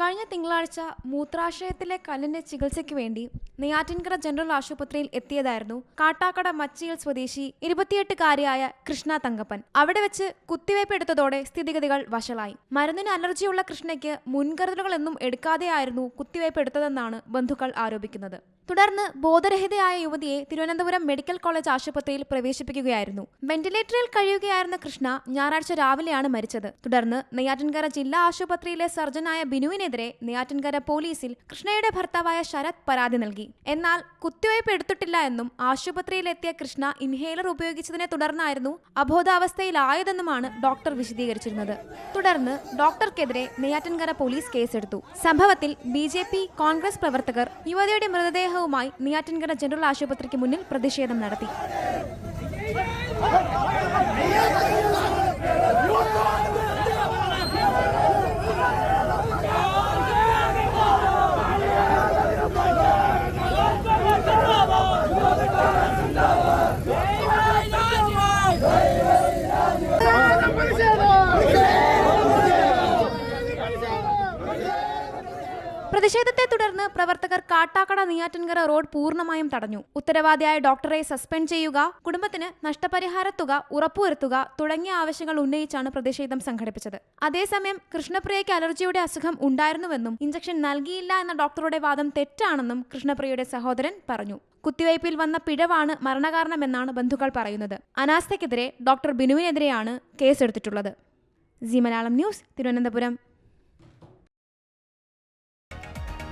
കഴിഞ്ഞ തിങ്കളാഴ്ച മൂത്രാശയത്തിലെ കല്ലിന്റെ ചികിത്സയ്ക്ക് വേണ്ടി നെയ്യാറ്റിൻകര ജനറൽ ആശുപത്രിയിൽ എത്തിയതായിരുന്നു കാട്ടാക്കട മച്ചിയിൽ സ്വദേശി ഇരുപത്തിയെട്ടുകാരിയായ കൃഷ്ണ തങ്കപ്പൻ. അവിടെ വെച്ച് കുത്തിവയ്പ് എടുത്തതോടെ സ്ഥിതിഗതികൾ വഷളായി. മരുന്നിന് അലർജിയുള്ള കൃഷ്ണയ്ക്ക് മുൻകരുതലുകളൊന്നും എടുക്കാതെയായിരുന്നു കുത്തിവയ്പ് എടുത്തതെന്നാണ് ബന്ധുക്കൾ ആരോപിക്കുന്നത്. തുടർന്ന് ബോധരഹിതയായ യുവതിയെ തിരുവനന്തപുരം മെഡിക്കൽ കോളേജ് ആശുപത്രിയിൽ പ്രവേശിപ്പിക്കുകയായിരുന്നു. വെന്റിലേറ്ററിൽ കഴിയുകയായിരുന്ന കൃഷ്ണ ഞായറാഴ്ച രാവിലെയാണ് മരിച്ചത്. തുടർന്ന് നെയ്യാറ്റിൻകര ജില്ലാ ആശുപത്രിയിലെ സർജനായ ബിനുവിനെതിരെ നെയ്യാറ്റിൻകര പോലീസിൽ കൃഷ്ണയുടെ ഭർത്താവായ ശരത് പരാതി നൽകി. എന്നാൽ കുത്തിവയ്പ് എടുത്തിട്ടില്ല എന്നും ആശുപത്രിയിലെത്തിയ കൃഷ്ണ ഇൻഹേലർ ഉപയോഗിച്ചതിനെ തുടർന്നായിരുന്നു അബോധാവസ്ഥയിലായതെന്നുമാണ് ഡോക്ടർ വിശദീകരിച്ചിരുന്നത്. തുടർന്ന് ഡോക്ടർക്കെതിരെ നെയ്യാറ്റിൻകര പോലീസ് കേസെടുത്തു. സംഭവത്തിൽ ബി ജെ പി കോൺഗ്രസ് പ്രവർത്തകർ യുവതിയുടെ മൃതദേഹവുമായി നെയ്യാറ്റിൻകര ജനറൽ ആശുപത്രിക്ക് മുന്നിൽ പ്രതിഷേധം നടത്തി. പ്രതിഷേധത്തെ തുടർന്ന് പ്രവർത്തകർ കാട്ടാക്കട നെയ്യാറ്റിൻകര റോഡ് പൂർണമായും തടഞ്ഞു. ഉത്തരവാദിയായ ഡോക്ടറെ സസ്പെൻഡ് ചെയ്യുക കുടുംബത്തിന് നഷ്ടപരിഹാര തുക ഉറപ്പുവരുത്തുക തുടങ്ങിയ ആവശ്യങ്ങൾ ഉന്നയിച്ചാണ് പ്രതിഷേധം സംഘടിപ്പിച്ചത്. അതേസമയം കൃഷ്ണപ്രിയയ്ക്ക് അലർജിയുടെ അസുഖം ഉണ്ടായിരുന്നുവെന്നും ഇഞ്ചക്ഷൻ നൽകിയില്ല എന്ന ഡോക്ടറുടെ വാദം തെറ്റാണെന്നും കൃഷ്ണപ്രിയയുടെ സഹോദരൻ പറഞ്ഞു. കുത്തിവയ്പിൽ വന്ന പിഴവാണ് മരണകാരണമെന്നാണ് ബന്ധുക്കൾ പറയുന്നത്. അനാസ്ഥയ്ക്കെതിരെ ഡോക്ടർ ബിനുവിനെതിരെയാണ് കേസെടുത്തിട്ടുള്ളത്. Zee Malayalam news Thiruvananthapuram.